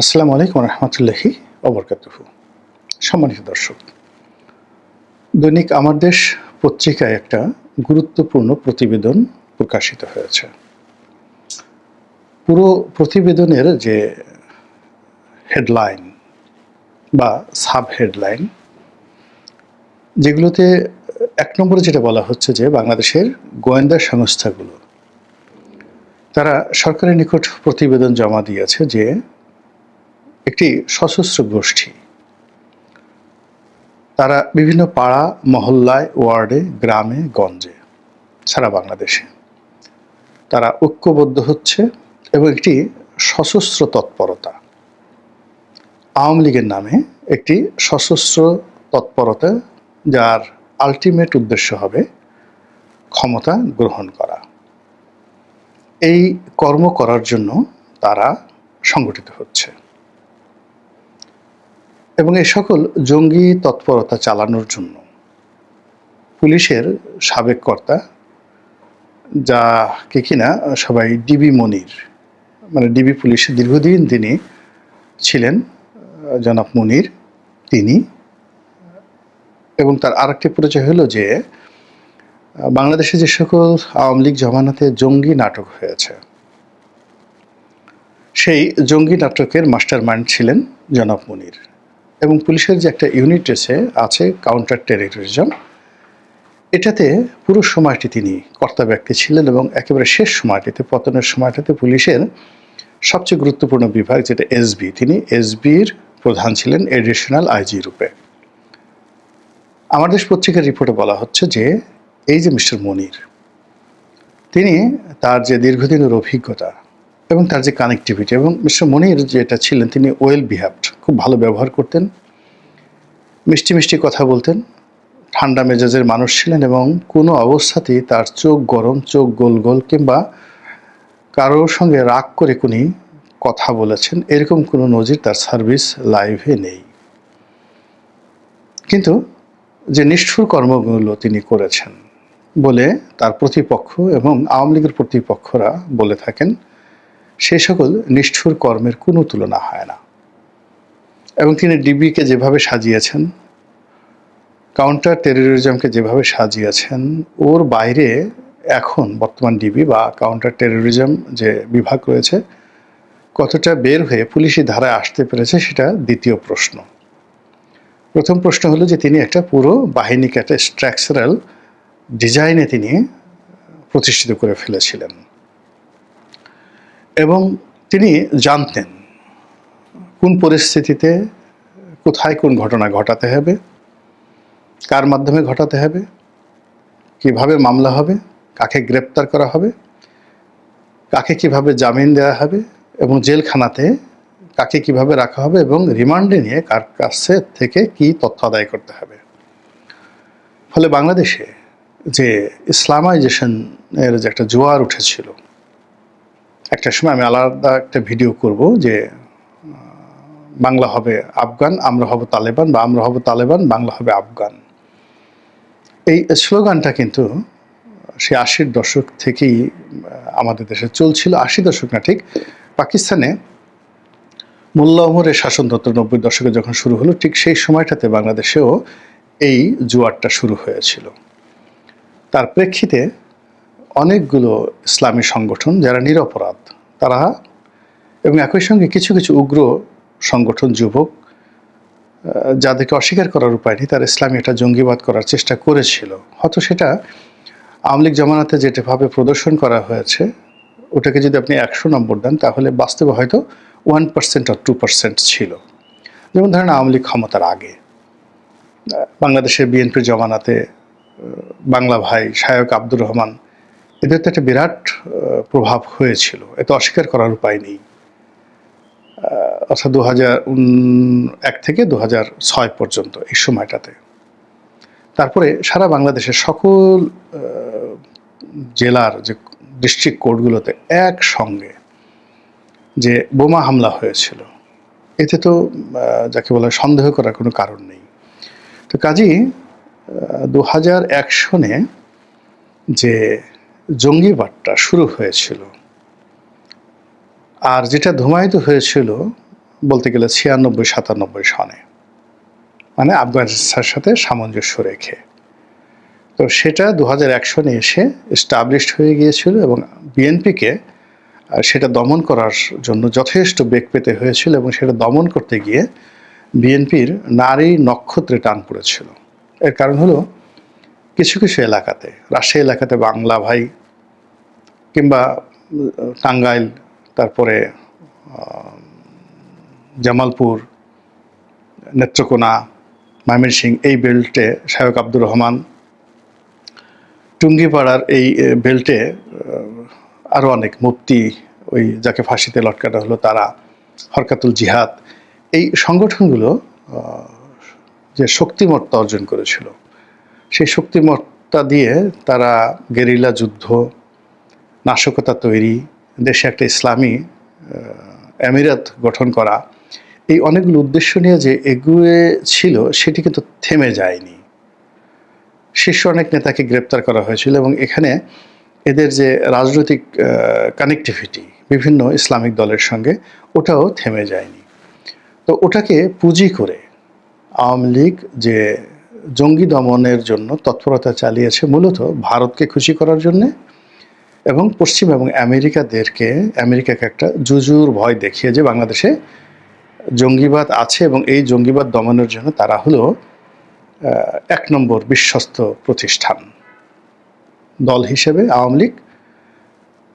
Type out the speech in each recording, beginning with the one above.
আসসালামু আলাইকুম রহমতুল্লাহি অবরকাতুহু সম্মানিত দর্শক, দৈনিক আমার দেশ পত্রিকায় একটা গুরুত্বপূর্ণ প্রতিবেদন প্রকাশিত হয়েছে। পুরো প্রতিবেদনের যে হেডলাইন বা সাব হেডলাইন যেগুলোতে এক নম্বরে যেটা বলা হচ্ছে যে বাংলাদেশের গোয়েন্দা সংস্থাগুলো, তারা সরকারের নিকট প্রতিবেদন জমা দিয়েছে যে একটি সশস্ত্র গোষ্ঠী। তারা বিভিন্ন পাড়া, মহল্লায়, ওয়ার্ডে, গ্রামে, গঞ্জে, সারা বাংলাদেশে। তারা ঐক্যবদ্ধ হচ্ছে এবং একটি সশস্ত্র তৎপরতা। আওয়ামী লীগের নামে একটি সশস্ত্র তৎপরতা, যার আলটিমেট উদ্দেশ্য হবে ক্ষমতা গ্রহণ করা। এই কর্ম করার জন্য তারা সংগঠিত হচ্ছে। এবং এই সকল জঙ্গি তৎপরতা চালানোর জন্য পুলিশের সাবেক কর্তা যাকে কিনা সবাই ডিবি মনির মানে ডিবি পুলিশে, দীর্ঘদিন তিনি ছিলেন, জনাব মনির, তিনি। এবং তার আরেকটি পরিচয় হলো যে, বাংলাদেশে যে সকল আওয়ামী লীগ জমানাতে জঙ্গি নাটক হয়েছে, সেই জঙ্গি নাটকের মাস্টার মাইন্ড ছিলেন জনাব মনির। এবং পুলিশের যে একটা ইউনিট আছে আছে কাউন্টার টেররিজম এটাতে পুরো সময়টি তিনি কর্তা ব্যক্তি ছিলেন এবং একেবারে শেষ সময়টিতে, পতনের সময়টাতে পুলিশের সবচেয়ে গুরুত্বপূর্ণ বিভাগ যেটা এসবি তিনি এসবির প্রধান ছিলেন এডিশনাল আইজি রূপে। আমার দেশ পত্রিকার রিপোর্টে বলা হচ্ছে যে, এই যে মিস্টার মনির, তিনি তার যে দীর্ঘদিনের অভিজ্ঞতা এবং তার যে কানেক্টিভিটি এবং মিস্টার মনির যেটা ছিলেন, তিনি ওয়েল বিহেভড খুব ভালো ব্যবহার করতেন, মিষ্টি মিষ্টি কথা বলতেন, ঠান্ডা মেজাজের মানুষ ছিলেন এবং কোনো অবস্থাতেই তার চোখ গরম, চোখ গোল গোল কিংবা কারোর সঙ্গে রাগ করে কোনি কথা বলেছেন, এরকম কোনো নজির তার সার্ভিস লাইভে নেই। কিন্তু যে নিষ্ঠুর কর্মগুলো তিনি করেছেন বলে তার প্রতিপক্ষ এবং আওয়ামী লীগের প্রতিপক্ষরা বলে থাকেন সে সকল নিষ্ঠুর কর্মের কোনো তুলনা হয় না। এবং তিনি ডিবিকে যেভাবে সাজিয়েছেন কাউন্টার টেরোরিজমকে যেভাবে সাজিয়েছেন, ওর বাইরে এখন বর্তমান ডিবি বা কাউন্টার টেরোরিজম যে বিভাগ রয়েছে, কতটা বের হয়ে পুলিশি ধারায় আসতে পেরেছে সেটা দ্বিতীয় প্রশ্ন। প্রথম প্রশ্ন হলো যে তিনি একটা পুরো বাহিনীকে একটা স্ট্রাকচারাল ডিজাইনে তিনি প্রতিষ্ঠিত করে ফেলেছিলেন। এবং তিনি জানতেন কোন পরিস্থিতিতে, কোথায় কোন ঘটনা ঘটাতে হবে, কার মাধ্যমে ঘটাতে হবে, কীভাবে মামলা হবে, কাকে গ্রেপ্তার করা হবে, কাকে কীভাবে জামিন দেওয়া হবে এবং জেলখানাতে কাকে কীভাবে রাখা হবে এবং রিমান্ডে নিয়ে কার কাছে থেকে কি তথ্য আদায় করতে হবে। ফলে বাংলাদেশে যে ইসলামাইজেশনের যে একটা জোয়ার উঠেছিল একটা সময় আমি আলাদা একটা ভিডিও করব যে বাংলা হবে আফগান, আমরা হব তালেবান বা আমরা হব তালেবান, বাংলা হবে আফগান। এই স্লোগানটা কিন্তু সে আশির দশক থেকেই আমাদের দেশে চলছিল। আশি দশক না ঠিক, পাকিস্তানে মোল্লা ওমরের শাসনতন্ত্র নব্বই দশকে যখন শুরু হলো, ঠিক সেই সময়টাতে বাংলাদেশেও এই জোয়ারটা শুরু হয়েছিল। তার প্রেক্ষিতে অনেকগুলো ইসলামী সংগঠন যারা নিরপরাধ, তারা এবং একই সঙ্গে কিছু কিছু উগ্র সংগঠন, যুবক যাদেরকে অস্বীকার করার উপায় নেই, তারা ইসলামী একটা জঙ্গিবাদ করার চেষ্টা করেছিল। হয়তো সেটা আওয়ামী লীগ জমানাতে যেটাভাবে প্রদর্শন করা হয়েছে, ওটাকে যদি আপনি একশো নম্বর দেন, তাহলে বাস্তবে হয়তো ওয়ান পার্সেন্ট আর টু পার্সেন্ট ছিল। যেমন ধরেন আওয়ামী লীগ ক্ষমতার আগে বাংলাদেশের বিএনপির জমানাতে বাংলা ভাই শায়ক আব্দুর রহমান এদের তো একটা বিরাট প্রভাব হয়েছিল। এতে অস্বীকার করার উপায় নেই। অর্থাৎ দু হাজার এক থেকে দু হাজার ছয় পর্যন্ত এই সময়টাতে। তারপরে সারা বাংলাদেশের সকল জেলার যে ডিস্ট্রিক্ট কোর্টগুলোতে একসঙ্গে যে বোমা হামলা হয়েছিল, এতে তো যাকে বলা সন্দেহ করার কোনো কারণ নেই। তো কাজেই দু হাজার এক সনে যে জঙ্গিবাদটা শুরু হয়েছিল। আর যেটা ধুমায়িত হয়েছিল বলতে গেলে ছিয়ানব্বই, সাতানব্বই সনে মানে আফগানিস্তানের সাথে সামঞ্জস্য রেখে। তো সেটা দু হাজার এক সনে এসে এস্টাবলিশড হয়ে গিয়েছিল এবং বিএনপিকে সেটা দমন করার জন্য যথেষ্ট বেগ পেতে হয়েছিল এবং সেটা দমন করতে গিয়ে বিএনপির নারী নক্ষত্রে টান পড়েছিল। এর কারণ হলো কিছু কিছু এলাকাতে, রাজশাহী এলাকাতে বাংলা ভাই কিংবা টাঙ্গাইল, তারপরে জামালপুর, নেত্রকোনা, ময়মনসিং, এই বেল্টে শায়ক আব্দুর রহমান, টুঙ্গিপাড়ার এই বেল্টে আরও অনেক মুফতি ওই যাকে ফাঁসিতে লটকানো হলো, তারা হরকাতুল জিহাদ, এই সংগঠনগুলো যে শক্তিমত্তা অর্জন করেছিল সেই শক্তিমত্তা দিয়ে তারা গেরিলা যুদ্ধ, নাশকতা তৈরি, দেশে একটা ইসলামী আমিরাত গঠন করা, এই অনেকগুলো উদ্দেশ্য নিয়ে যে এগুয়ে ছিল সেটি কিন্তু থেমে যায়নি। শীর্ষ অনেক নেতাকে গ্রেপ্তার করা হয়েছিল এবং এখানে এদের যে রাজনৈতিক কানেকটিভিটি বিভিন্ন ইসলামিক দলের সঙ্গে, ওটাও থেমে যায়নি। তো ওটাকে পুঁজি করে আওয়ামী লীগ যে জঙ্গি দমনের জন্য তৎপরতা চালিয়েছে মূলত ভারতকে খুশি করার জন্যে এবং পশ্চিম এবং আমেরিকাদেরকে, আমেরিকাকে একটা জুজুর ভয় দেখিয়ে যে বাংলাদেশে জঙ্গিবাদ আছে এবং এই জঙ্গিবাদ দমনের জন্য তারা হলো এক নম্বর বিশ্বস্ত প্রতিষ্ঠান। দল হিসেবে আওয়ামী লীগ,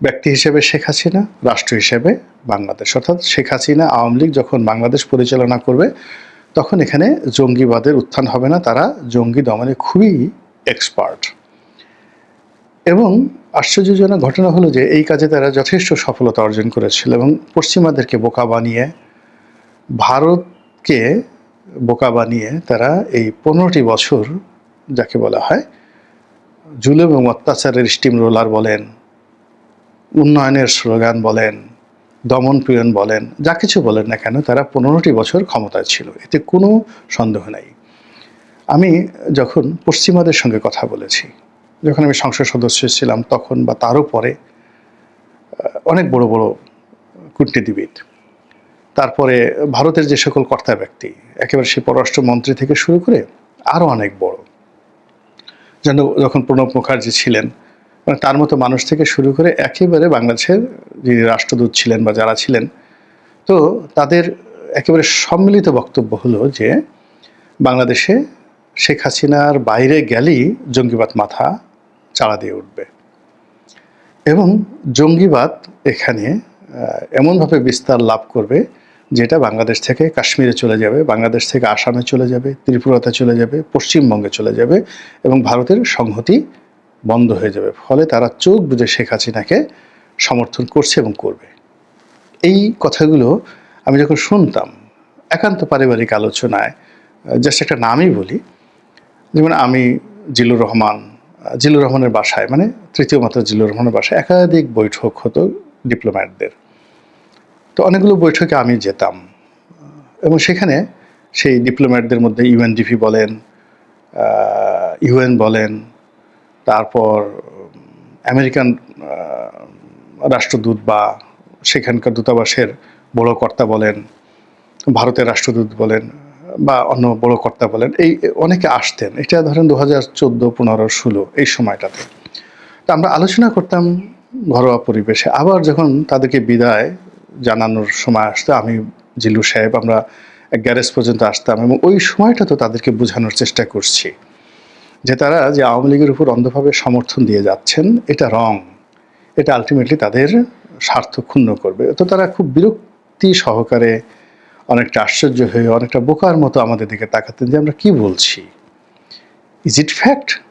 ব্যক্তি হিসেবে শেখ হাসিনা, রাষ্ট্র হিসেবে বাংলাদেশ। অর্থাৎ শেখ হাসিনা, আওয়ামী লীগ যখন বাংলাদেশ পরিচালনা করবে তখন এখানে জঙ্গিবাদের উত্থান হবে না, তারা জঙ্গি দমনে খুবই এক্সপার্ট এবং আশ্চর্যজনক ঘটনা হলো যে এই কাজে তারা যথেষ্ট সফলতা অর্জন করেছিল এবং পশ্চিমাদেরকে বোকা বানিয়ে, ভারতকে বোকা বানিয়ে তারা এই পনেরোটি বছর যাকে বলা হয় জুলুম এবং অত্যাচারের স্টিম রোলার বলেন, উন্নয়নের স্লোগান বলেন দমন পীড়ন বলেন, যা কিছু বলেন না কেন, তারা পনেরোটি বছর ক্ষমতায় ছিল, এতে কোনো সন্দেহ নাই। আমি যখন পশ্চিমাদের সঙ্গে কথা বলেছি, যখন আমি সংসদ সদস্য ছিলাম তখন বা তারও পরে অনেক বড় বড় কূটনীতিবিদ, তারপরে ভারতের যে সকল কর্তা ব্যক্তি, একেবারে সেই পররাষ্ট্রমন্ত্রী থেকে শুরু করে আরও অনেক বড়। যেন যখন প্রণব মুখার্জি ছিলেন তার মতো মানুষ থেকে শুরু করে একেবারে বাংলাদেশের যিনি রাষ্ট্রদূত ছিলেন বা যারা ছিলেন, তো তাদের একেবারে সম্মিলিত বক্তব্য হলো যে, বাংলাদেশে শেখ হাসিনার বাইরে গেলেই জঙ্গিবাদ মাথা চাড়া দিয়ে উঠবে। এবং জঙ্গিবাদ এখানে এমনভাবে বিস্তার লাভ করবে যেটা বাংলাদেশ থেকে কাশ্মীরে চলে যাবে, বাংলাদেশ থেকে আসামে চলে যাবে, ত্রিপুরাতে চলে যাবে, পশ্চিমবঙ্গে চলে যাবে এবং ভারতের সংহতি বন্ধ হয়ে যাবে। ফলে তারা চোখ বুঝে শেখ হাসিনাকে সমর্থন করছে এবং করবে। এই কথাগুলো আমি যখন শুনতাম, একান্ত পারিবারিক আলোচনায় জাস্ট একটা নামই বলি, যেমন আমি জিলুর রহমান জিলুর রহমানের বাসায় মানে তৃতীয় মাত্রা জিলুর রহমানের বাসায় একাধিক বৈঠক হতো ডিপ্লোম্যাটদের। তো অনেকগুলো বৈঠকে আমি যেতাম এবং সেখানে সেই ডিপ্লোম্যাটদের মধ্যে ইউএনডিপি বলেন ইউএন বলেন তারপর, আমেরিকান রাষ্ট্রদূত বা সেখানকার দূতাবাসের বড় কর্তা বলেন, ভারতের রাষ্ট্রদূত বলেন বা অন্য বড় কর্তা বলেন, এই অনেকে আসতেন। এটা ধরেন দু হাজার চোদ্দ, পনেরো, ষোলো, এই সময়টাতে। তো আমরা আলোচনা করতাম ঘরোয়া পরিবেশে। আবার যখন তাদেরকে বিদায় জানানোর সময় আসতো, আমি, জিল্লু সাহেব, আমরা গ্যারেজ পর্যন্ত আসতাম এবং ওই সময়টা তো তাদেরকে বোঝানোর চেষ্টা করছি। যে তারা যে আওয়ামী লীগের উপর অন্ধভাবে সমর্থন দিয়ে যাচ্ছেন, এটা রং। এটা আলটিমেটলি তাদের স্বার্থ ক্ষুণ্ণ করবে। তো তারা খুব বিরক্তি সহকারে অনেকটা আশ্চর্য হয়ে অনেকটা বোকার মতো আমাদের দিকে তাকাতেন যে আমরা কি বলছি? ইজ ইট ফ্যাক্ট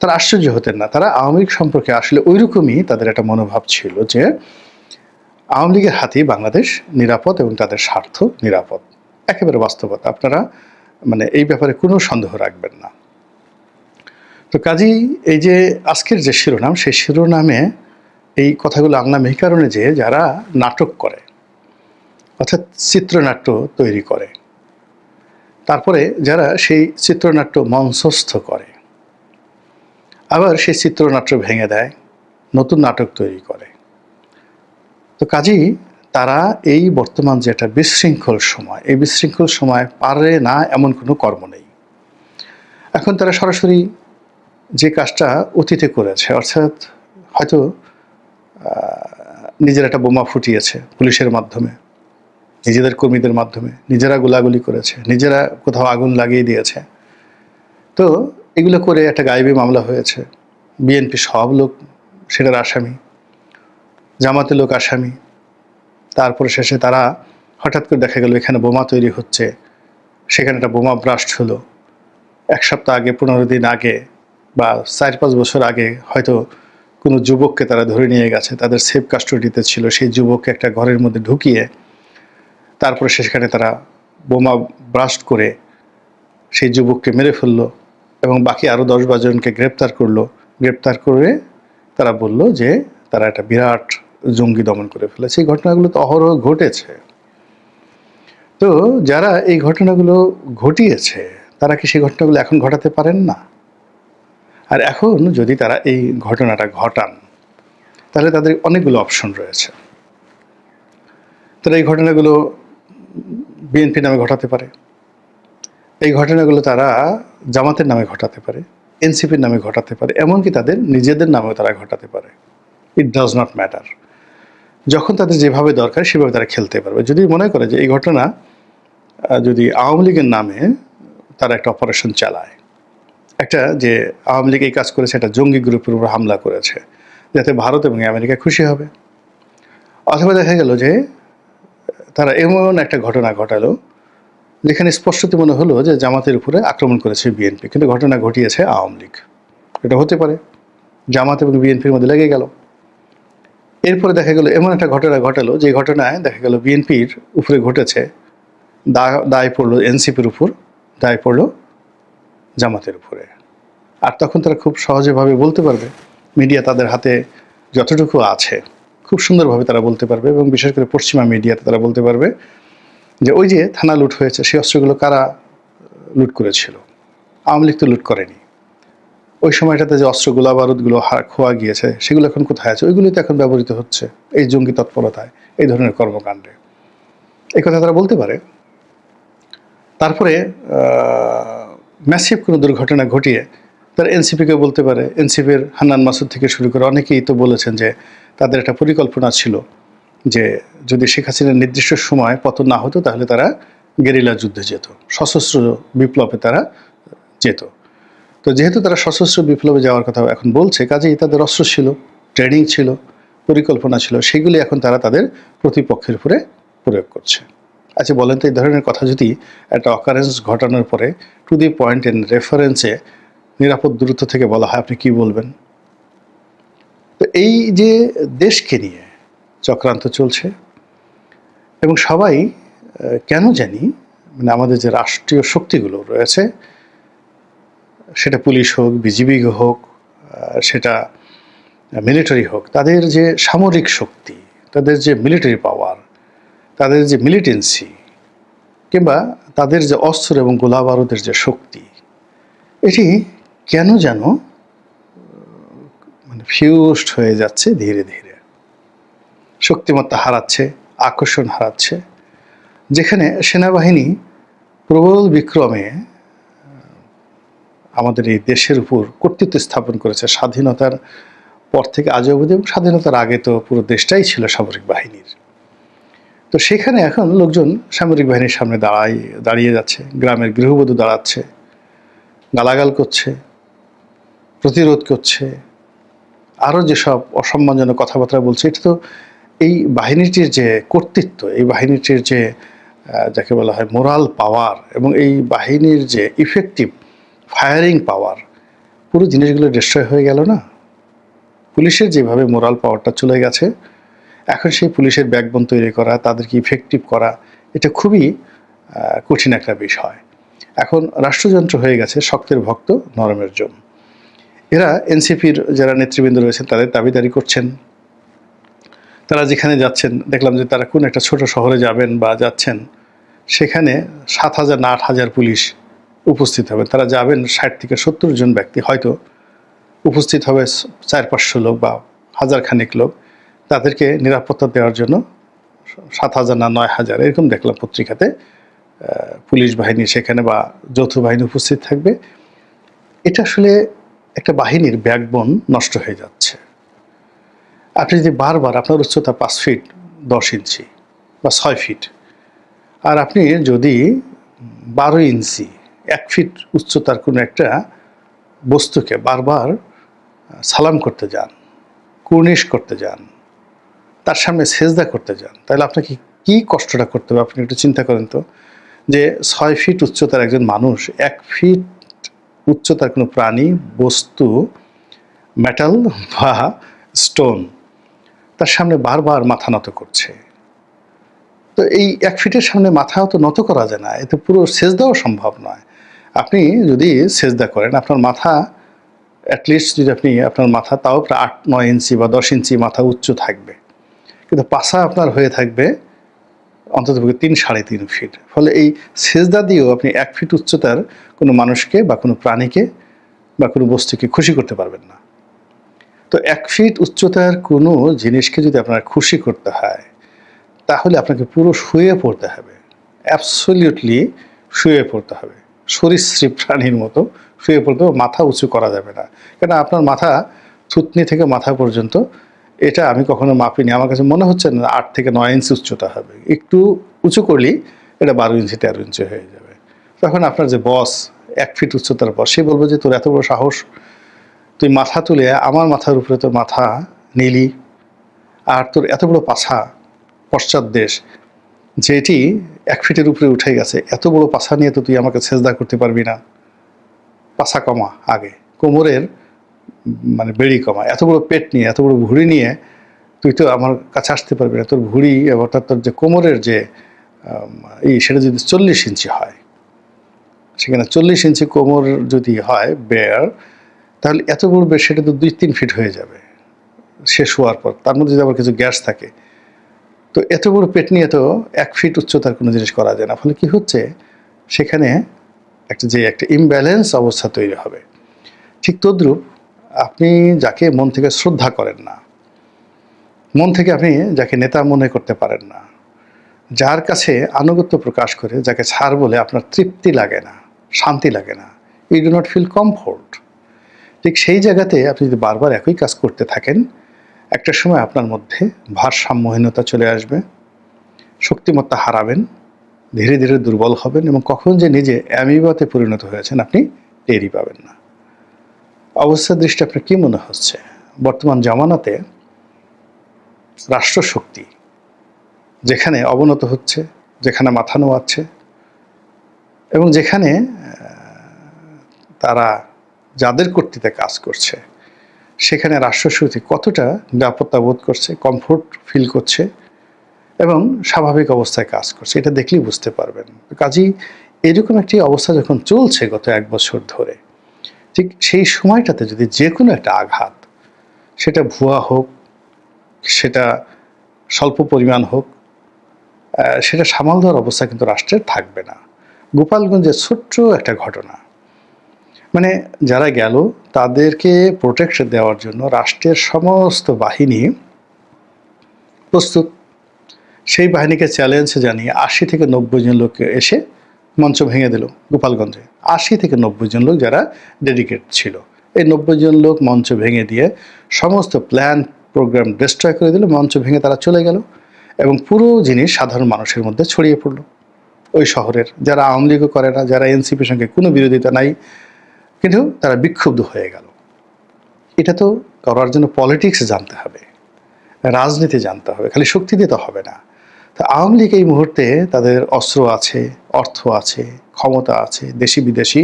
তারা আশ্চর্য হতেন না। তারা আওয়ামী লীগ সম্পর্কে আসলে ওইরকমই তাদের একটা মনোভাব ছিল যে আওয়ামী লীগের হাতেই বাংলাদেশ নিরাপদ এবং তাদের স্বার্থ নিরাপদ। একেবারে বাস্তবতা। আপনারা মানে এই ব্যাপারে কোনো সন্দেহ রাখবেন না। তো কাজেই এই যে আজকের যে শিরোনাম, সেই শিরোনামে এই কথাগুলো আনলাম এই কারণে যে যারা নাটক করে, অর্থাৎ চিত্রনাট্য তৈরি করে, তারপরে যারা সেই চিত্রনাট্য মঞ্চস্থ করে, আবার সেই চিত্রনাট্য ভেঙে দেয়, নতুন নাটক তৈরি করে। তো কাজেই তারা এই বর্তমান যে একটা বিশৃঙ্খল সময়, এই বিশৃঙ্খল সময় পারে না এমন কোনো কর্ম নেই। এখন তারা সরাসরি যে কাজটা অতীতে করেছে, অর্থাৎ হয়তো নিজের একটা বোমা ফুটিয়েছে পুলিশের মাধ্যমে, নিজেদের কর্মীদের মাধ্যমে, নিজেরা গোলাগুলি করেছে, নিজেরা কোথাও আগুন লাগিয়ে দিয়েছে। তো এগুলো করে একটা গায়েবী মামলা হয়েছে। বিএনপি সব লোক, সেটার আসামি, জামাতের লোক আসামি। তারপরে শেষে তারা হঠাৎ করে দেখা গেল এখানে বোমা তৈরি হচ্ছে, সেখানে একটা বোমা ব্রাস্ট হলো। এক সপ্তাহ আগে, পনেরো দিন আগে বা চার পাঁচ বছর আগে হয়তো কোনো যুবককে তারা ধরে নিয়ে গেছে, তাদের সেফ কাস্টডিতে ছিল, সেই যুবককে একটা ঘরের মধ্যে ঢুকিয়ে তারপরে সেখানে তারা বোমা ব্রাস্ট করে সেই যুবককে মেরে ফেলল এবং বাকি আরও দশ বারোজনকে গ্রেপ্তার করল। গ্রেপ্তার করে তারা বলল যে তারা একটা বিরাট জঙ্গি দমন করে ফেলেছে। এই ঘটনাগুলো তো অহরহ ঘটেছে। তো যারা এই ঘটনাগুলো ঘটিয়েছে, তারা কি সেই ঘটনাগুলো এখন ঘটাতে পারেন না? আর এখন যদি তারা এই ঘটনাটা ঘটান, তাহলে তাদের অনেকগুলো অপশন রয়েছে। তারা এই ঘটনাগুলো বিএনপি নামে ঘটাতে পারে। এই ঘটনাগুলো তারা জামাতের নামে ঘটাতে পারে এনসিপির নামে ঘটাতে পারে, এমনকি তাদের নিজেদের নামেও তারা ঘটাতে পারে। ইট ডাজ নট ম্যাটার যখন তাদের যেভাবে দরকার সেভাবে তারা খেলতে পারবে। যদি মনে করে যে এই ঘটনা যদি আওয়ামী লীগের নামে তারা একটা অপারেশন চালায় একটা যে আওয়ামী লীগ এই কাজ করেছে, একটা জঙ্গি গ্রুপের উপর হামলা করেছে, যাতে ভারত এবং আমেরিকা খুশি হবে। অথবা দেখা গেল যে তারা এমন একটা ঘটনা ঘটালো, যেখানে স্পষ্টত মনে হলো যে জামাতের উপরে আক্রমণ করেছে বিএনপি কিন্তু ঘটনা ঘটিয়েছে আওয়ামী লীগ। এটা হতে পারে, জামাত এবং বিএনপির মধ্যে লেগে গেল। এরপরে দেখা গেল এমন একটা ঘটনা ঘটালো, যে ঘটনায় দেখা গেল বিএনপির উপরে ঘটেছে দায় পড়ল এনসিপির উপর, দায় পড়ল জামাতের উপরে। আর তখন তারা খুব সহজেভাবে বলতে পারবে। মিডিয়া তাদের হাতে যতটুকু আছে, খুব সুন্দরভাবে তারা বলতে পারবে এবং বিশেষ করে পশ্চিমা মিডিয়াতে তারা বলতে পারবে যে ওই যে থানা লুট হয়েছে সেই অস্ত্রগুলো কারা লুট করেছিল? আওয়ামী লীগ তো লুট করেনি। ওই সময়টাতে যে অস্ত্র গোলা বারুদগুলো খোয়া গিয়েছে, সেগুলো এখন কোথায় আছে? ওইগুলি তো এখন ব্যবহৃত হচ্ছে, এই জঙ্গি তৎপরতায়, এই ধরনের কর্মকাণ্ডে। এই কথা তারা বলতে পারে। তারপরে ম্যাসিভ কোনো দুর্ঘটনা ঘটিয়ে তারা এনসিপিকে বলতে পারে, এনসিপির হান্নান মাসুদ থেকে শুরু করে অনেকেই তো বলেছেন যে তাদের একটা পরিকল্পনা ছিল যে যদি শেখ হাসিনার নির্দিষ্ট সময় পতন না হতো তাহলে তারা গেরিলা যুদ্ধে যেত, সশস্ত্র বিপ্লবে তারা যেত। তো যেহেতু তারা সশস্ত্র বিপ্লবে যাওয়ার কথা এখন বলছে, কাজেই তাদের অস্ত্র ছিল, ট্রেনিং ছিল, পরিকল্পনা ছিল, সেগুলি এখন তারা তাদের প্রতিপক্ষের উপরে প্রয়োগ করছে। আচ্ছা বলেন তো এই ধরনের কথা যদি একটা অকারেন্স ঘটানোর পরে টু দি পয়েন্ট ইন রেফারেন্সে নিরাপদ দূরত্ব থেকে বলা হয়, আপনি কি বলবেন? তো এই যে দেশকে নিয়ে চক্রান্ত চলছে, এবং সবাই কেন জানি মানে আমাদের যে রাষ্ট্রীয় শক্তিগুলো রয়েছে, সেটা পুলিশ হোক, বিজিবি হোক সেটা মিলিটারি হোক, তাদের যে সামরিক শক্তি, তাদের যে মিলিটারি পাওয়ার, তাদের যে মিলিটেন্সি কিংবা তাদের যে অস্ত্র এবং গোলা বারুদের যে শক্তি, এটি কেন যেন মানে ফিউজড হয়ে যাচ্ছে ধীরে ধীরে। শক্তিমত্তা হারাচ্ছে, আকর্ষণ হারাচ্ছে। যেখানে সেনাবাহিনী প্রবল বিক্রমে আমাদের এই দেশের উপর কর্তৃত্ব স্থাপন করেছে স্বাধীনতার পর থেকে আজ অবধি এবং স্বাধীনতার আগে তো পুরো দেশটাই ছিল সামরিক বাহিনীর। তো সেখানে এখন লোকজন সামরিক বাহিনীর সামনে দাঁড়াই দাঁড়িয়ে যাচ্ছে, গ্রামের গৃহবধূ দাঁড়াচ্ছে, গালাগাল করছে। প্রতিরোধ করছে। আরও যেসব অসম্মানজনক কথাবার্তা বলছে, এটা তো এই বাহিনীটির যে কর্তৃত্ব, এই বাহিনীটির যে যাকে বলা হয় মোরাল পাওয়ার এবং এই বাহিনীর যে ইফেক্টিভ ফায়ারিং পাওয়ার পুরো জিনিসগুলো ডিস্ট্রয় হয়ে গেল না? পুলিশের যেভাবে মোরাল পাওয়ারটা চলে গেছে, এখন সেই পুলিশের ব্যাকবোন তৈরি করা তাদেরকে ইফেক্টিভ করা, এটা খুবই কঠিন একটা বিষয়। এখন রাষ্ট্রযন্ত্র হয়ে গেছে শক্তের ভক্ত নরমের জন্য এরা এনসিপির যারা নেতৃবৃন্দ রয়েছেন, তাদের দাবিদারি করছেন। তারা যেখানে যাচ্ছেন, দেখলাম যে তারা কোন একটা ছোট শহরে যাবেন বা যাচ্ছেন, সেখানে সাত হাজার না আট হাজার পুলিশ উপস্থিত হবে। তারা যাবেন ষাট থেকে সত্তর জন ব্যক্তি, হয়তো উপস্থিত হবে চার পাঁচশো লোক বা হাজার খানেক লোক। তাদেরকে নিরাপত্তা দেওয়ার জন্য সাত হাজার না নয় হাজার, এরকম দেখলাম পত্রিকাতে পুলিশ বাহিনী সেখানে বা যৌথ বাহিনী উপস্থিত থাকবে। এটা আসলে একটা বাহিনীর ব্যাকবন নষ্ট হয়ে যাচ্ছে। আপনি যদি বারবার আপনার উচ্চতা পাঁচ ফিট দশ ইঞ্চি বা ছয় ফিট আর আপনি যদি বারো ইঞ্চি, এক ফিট উচ্চতার কোনো একটা বস্তুকে বারবার সালাম করতে যান, কুর্নিশ করতে যান, তার সামনে সেজদা করতে যান, তাহলে আপনাকে কি কষ্টটা করতে হবে? আপনি একটু চিন্তা করেন তো, যে ছয় ফিট উচ্চতার একজন মানুষ এক ফিট উচ্চতার কোনো প্রাণী, বস্তু মেটাল বা স্টোন তার সামনে বারবার মাথা নত করছে। তো এই এক ফিটের সামনে মাথাও তো নত করা যায় না, এতে পুরো সেজদাও সম্ভব নয়। আপনি যদি সেজদা করেন, আপনার মাথা অ্যাটলিস্ট যদি আপনি, আপনার মাথা তাও প্রায় আট নয় ইঞ্চি বা দশ ইঞ্চি মাথা উচ্চ থাকবে। কিন্তু পাশা আপনার হয়ে থাকবে অন্তত তিন সাড়ে তিন ফিট ফলে এই সেজদা দিয়েও আপনি এক ফিট উচ্চতার কোনো মানুষকে বা কোনো প্রাণীকে বা কোনো বস্তুকে খুশি করতে পারবেন না। তো এক ফিট উচ্চতার কোনো জিনিসকে যদি আপনার খুশি করতে হয়, তাহলে আপনাকে পুরো শুয়ে পড়তে হবে। অ্যাবসলিউটলি শুয়ে পড়তে হবে। সরীসৃপ প্রাণীর মতো শুয়ে পড়তে মাথা উঁচু করা যাবে না। কেন? আপনার মাথা থুতনি থেকে মাথা পর্যন্ত এটা আমি কখনো মাপিনি। আমার কাছে মনে হচ্ছে না আট থেকে নয় ইঞ্চি উচ্চতা হবে। একটু উঁচু করলেই এটা বারো ইঞ্চি তেরো ইঞ্চি হয়ে যাবে। তখন আপনার যে বস এক ফিট উচ্চতার বস সে বলব যে, তোর এত বড় সাহস। তুই মাথা তুলে, আমার মাথার উপরে তোর মাথা নিলি। আর তোর এত বড় পাছা, পশ্চাৎ দেশ, যেটি এক ফিটের উপরে উঠে গেছে, এত বড় পাছা নিয়ে তো তুই আমাকে সেজদা করতে পারবি না। পাছা কমা আগে। কোমরের মানে বেড়ি কমা এত বড় পেট নিয়ে, এত বড় ভুঁড়ি নিয়ে তুই তো আমার কাছে আসতে পারবি না। তোর ভুঁড়ি অর্থাৎ তোর যে কোমরের যে এই সেটা যদি চল্লিশ ইঞ্চি হয়, সেখানে চল্লিশ ইঞ্চি কোমর যদি হয় বেয়ার তাহলে এত বড় বেড সেটা তো দুই তিন ফিট হয়ে যাবে। শেষ হওয়ার পর, তার মধ্যে যদি আবার কিছু গ্যাস থাকে। তো এত বড় পেট নিয়ে তো এক ফিট উচ্চতার কোনো জিনিস করা যায় না। ফলে কি হচ্ছে? সেখানে একটা যে একটা ইমব্যালেন্স অবস্থা তৈরি হবে। ঠিক তদ্রূপ আপনি যাকে মন থেকে শ্রদ্ধা করেন না, মন থেকে আপনি যাকে নেতা মনে করতে পারেন না, যার কাছে আনুগত্য প্রকাশ করে যাকে ছাড় বলে আপনার তৃপ্তি লাগে না, শান্তি লাগে না you do not feel comfort ঠিক সেই জায়গাতে আপনি যদি বারবার একই কাজ করতে থাকেন, একটা সময় আপনার মধ্যে ভারসাম্যহীনতা চলে আসবে, শক্তিমত্তা হারাবেন, ধীরে ধীরে দুর্বল হবেন এবং কখন যে নিজে অ্যামিবাতে পরিণত হয়েছেন আপনি টেরই পাবেন না। অবস্থার দৃষ্টি আপনার কী মনে হচ্ছে? বর্তমান জামানাতে রাষ্ট্রশক্তি যেখানে অবনত হচ্ছে, যেখানে মাথা নোয়াচ্ছে এবং যেখানে তারা যাদের কর্তৃত্বে কাজ করছে, সেখানে রাষ্ট্রশক্তি কতটা নিরাপত্তা বোধ করছে কমফোর্ট ফিল করছে এবং স্বাভাবিক অবস্থায় কাজ করছে, এটা দেখলেই বুঝতে পারবেন। কাজেই এরকম একটি অবস্থা যখন চলছে গত এক বছর ধরে ঠিক সেই সময়টাতে যদি যে কোনো একটা আঘাত, সেটা ভুয়া হোক, সেটা স্বল্প পরিমাণ হোক সেটা সামাল দেওয়ার অবস্থা কিন্তু রাষ্ট্রের থাকবে না। গোপালগঞ্জের ছোট্ট একটা ঘটনা। মানে যারা গেল, তাদেরকে প্রোটেকশন দেওয়ার জন্য রাষ্ট্রের সমস্ত বাহিনী প্রস্তুত। সেই বাহিনীকে চ্যালেঞ্জ জানিয়ে আশি থেকে নব্বই জন লোক এসে মঞ্চ ভেঙে দিল গোপালগঞ্জে। আশি থেকে নব্বই জন লোক যারা ডেডিকেট ছিল। এই নব্বই জন লোক মঞ্চ ভেঙে দিয়ে সমস্ত প্ল্যান প্রোগ্রাম ডিস্ট্রয় করে দিল, মঞ্চ ভেঙে তারা চলে গেল এবং পুরো জিনিস সাধারণ মানুষের মধ্যে ছড়িয়ে পড়ল। ওই শহরের যারা আওয়ামী লীগও করে না, যারা এনসিপির সঙ্গে কোনো বিরোধিতা নাই, কিন্তু তারা বিক্ষুব্ধ হয়ে গেল। এটা তো করার জন্য পলিটিক্স জানতে হবে, রাজনীতি জানতে হবে, খালি শক্তি দিয়ে তো হবে না। তা আওয়ামী লীগ এই মুহূর্তে তাদের অস্ত্র আছে, অর্থ আছে, ক্ষমতা আছে, দেশি বিদেশি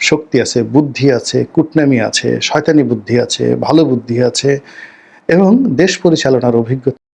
শক্তি আছে, বুদ্ধি আছে, কূটনামি আছে, শয়তানি বুদ্ধি আছে, ভালো বুদ্ধি আছে এবং দেশ পরিচালনার অভিজ্ঞতা